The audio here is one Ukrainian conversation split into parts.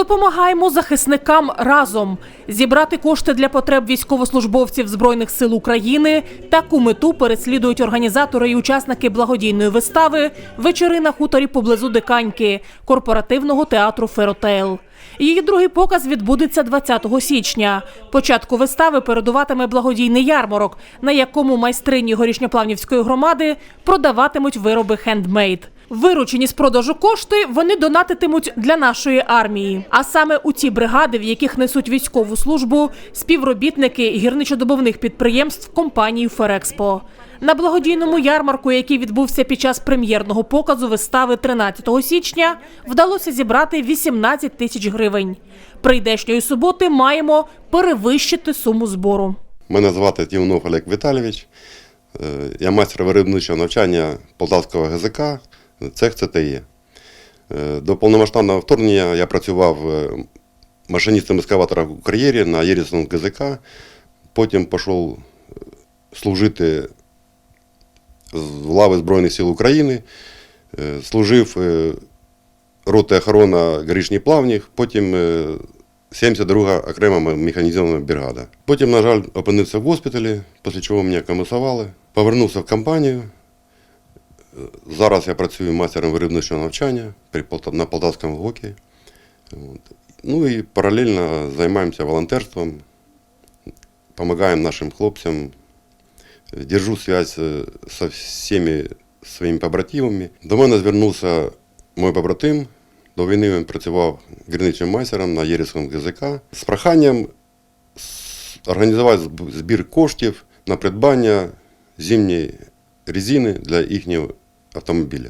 Допомагаємо захисникам разом зібрати кошти для потреб військовослужбовців збройних сил України. Таку мету переслідують організатори і учасники благодійної вистави вечори на хуторі поблизу Диканьки корпоративного театру Феротейл. Її другий показ відбудеться 20 січня. Початку вистави передуватиме благодійний ярмарок, на якому майстрині горішньоплавнівської громади продаватимуть вироби хендмейд. Виручені з продажу кошти вони донатитимуть для нашої армії. А саме у ті бригади, в яких несуть військову службу, співробітники гірничодобовних підприємств компанії Ферекспо. На благодійному ярмарку, який відбувся під час прем'єрного показу вистави 13 січня, вдалося зібрати 18 тисяч гривень. Прийдешньої суботи маємо перевищити суму збору. Мене звати Тівнов Олег Віталійович. Е, Я майстер виробничого навчання Полтавського ГЗК, цех ЦТЄ. Е, До повномасштабного вторгнення я працював е, машиністом ескаватора в кар'єрі на Єрісному ГЗК. Потім пішов е, служити з лави Збройних сил України. Служив роти охорона горішній плавніх, потім е, 72-га окрема механізована бригада. Потім, на жаль, опинився в госпіталі, після чого мене комісували. Повернувся в компанію. Е, Зараз я працюю майстером виробничого навчання при на Полтавському ГОКі. Ну і паралельно займаємося волонтерством, допомагаємо нашим хлопцям. Держу связь е, со всіми своїми побратимами. До мене звернувся мій побратим. До війни він працював гірничим майстером на Єрівському ГЗК з проханням організувати збір коштів на придбання зимньої резини для їхнього автомобіля.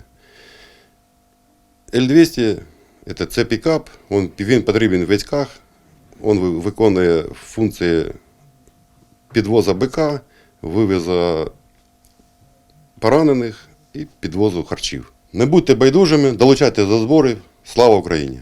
L200 – це пікап, він, він потрібен в військах, він виконує функції підвоза бика, вивоза поранених і підвозу харчів. Не будьте байдужими, долучайтеся до зборів. Слава Україні!